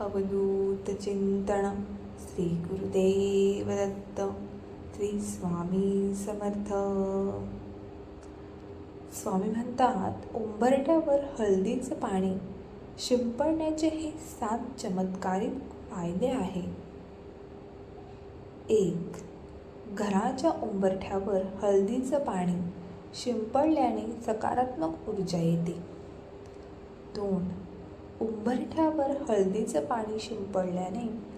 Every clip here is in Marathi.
अवधूतचिंतन श्री गुरुदेव दत्त श्री स्वामी समर्थ। स्वामी म्हणतात उंबरट्यावर हळदीचं पाणी शिंपडण्याचे हे सात चमत्कारिक फायदे आहे एक घराच्या उंबरठ्यावर हळदीचं पाणी शिंपडल्याने सकारात्मक ऊर्जा येते. दोन उंबरठ्यावर हळदीचं पाणी शिंपडल्याने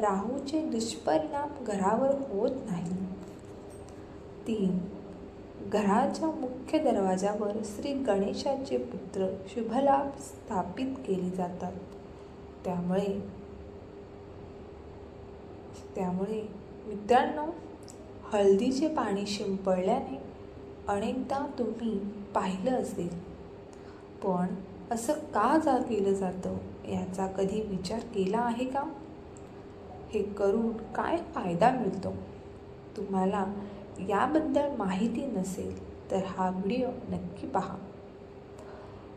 राहूचे दुष्परिणाम घरावर होत नाही. तीन घराच्या मुख्य दरवाजावर श्री गणेशाचे पुत्र शुभलाभ स्थापित केले जातात. त्यामुळे त्यामुळे मित्रांनो हळदीचे पाणी शिंपडल्याने अनेकदा तुम्ही पाहिलं असेल. पण असं का जा केलं जातं? याचा कधी विचार केला आहे का? हे करून काय फायदा मिळतो? तुम्हाला याबद्दल माहिती नसेल तर हा व्हिडिओ नक्की पहा.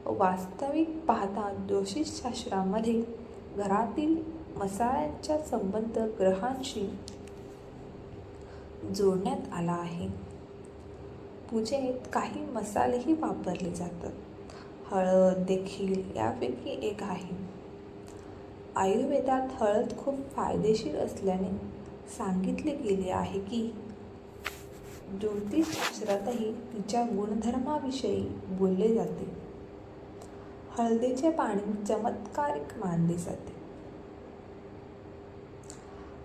वास्तविक पाहता ज्योतिषशास्त्रामध्ये घरातील मसाळ्यांचा संबंध ग्रहांशी जोडण्यात आला आहे. पूजेत काही मसालेही वापरले जातात. हळद देखील यापैकी एक आहे. आयुर्वेदात हळद खूप फायदेशीर असल्याने सांगितले गेले आहे की ज्योतिषशास्त्रातही तिच्या गुणधर्माविषयी बोलले जाते. हळदीचे पाणी चमत्कारिक मानले जाते.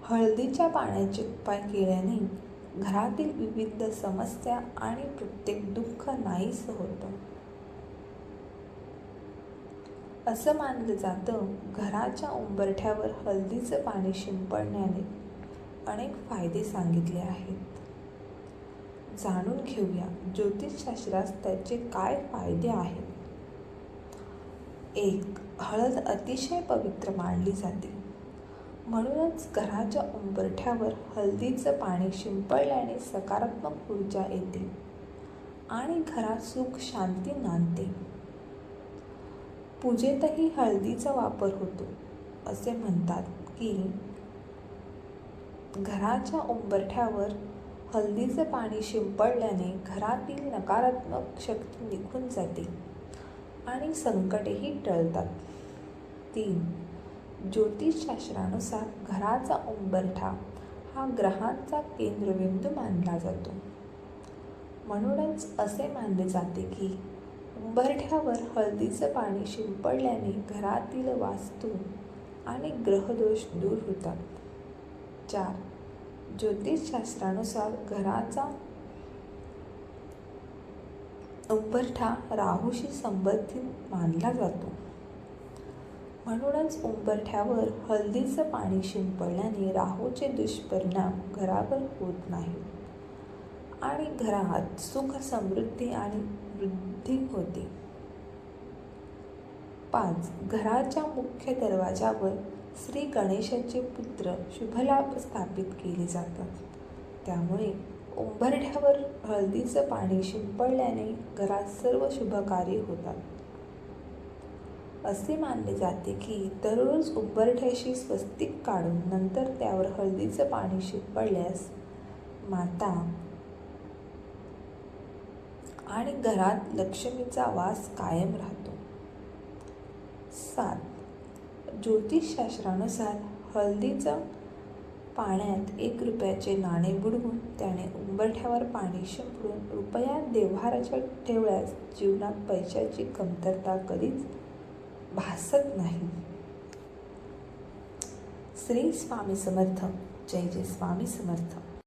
हळदीच्या पाण्याचे उपाय केल्याने घरातील विविध समस्या आणि प्रत्येक दुःख नाहीसं होतं. असं मानलं जातं घराच्या उंबरठ्यावर हळदीचं पाणी शिंपडण्याने अनेक फायदे सांगितले आहेत. जाणून घेऊया ज्योतिषशास्त्रात त्याचे काय फायदे आहेत. एक हळद अतिशय पवित्र मानली जाते. म्हणूनच घराच्या उंबरठ्यावर हळदीचं पाणी शिंपडल्याने सकारात्मक ऊर्जा येते आणि घरात सुख शांती नांदते. पूजेतही हळदीचा वापर होतो असे म्हणतात की घराच्या उंबरठ्यावर हळदीचे पाणी शिंपडल्याने घरातील नकारात्मक शक्ती निघून जाते आणि संकटेही टळतात. तीन ज्योतिषशास्त्रानुसार घराचा उंबरठा हा ग्रहांचा केंद्रबिंदू मानला जातो. म्हणूनच असे मानले जाते की उंबरठ्यावर हळदीचं पाणी शिंपडल्याने घरातील वास्तू आणि ग्रहदोष दूर होतात. चार. ज्योतिषशास्त्रानुसार घराचा उंबरठा राहूशी संबंधित मानला जातो. म्हणूनच उंबरठ्यावर हळदीचं पाणी शिंपडल्याने राहूचे दुष्परिणाम घरावर होत नाही आणि घरात सुख समृद्धी आणि वृद्धी होते. पाच घराच्या मुख्य दरवाजावर श्री गणेशाचे पुत्र शुभलाभ स्थापित केले जातात. त्यामुळे उंबरठ्यावर हळदीचं पाणी शिंपडल्याने घरात सर्व शुभकार्य होतात. असे मानले जाते की दररोज उंबरठ्याशी स्वस्तिक काढून नंतर त्यावर हळदीचं पाणी शिंपडल्यास माता आणि घरात लक्ष्मीचा वास कायम राहतो. सात. ज्योतिषशास्त्रानुसार हळदीचं पाण्यात एक रुपयाचे नाणे बुडवून त्याने उंबरठ्यावर पाणी शिंपडून रुपया देव्हाराच्या ठेवल्यास जीवनात पैशाची कमतरता कधीच भासत नाही. श्री स्वामी समर्थ. जय जय स्वामी समर्थ.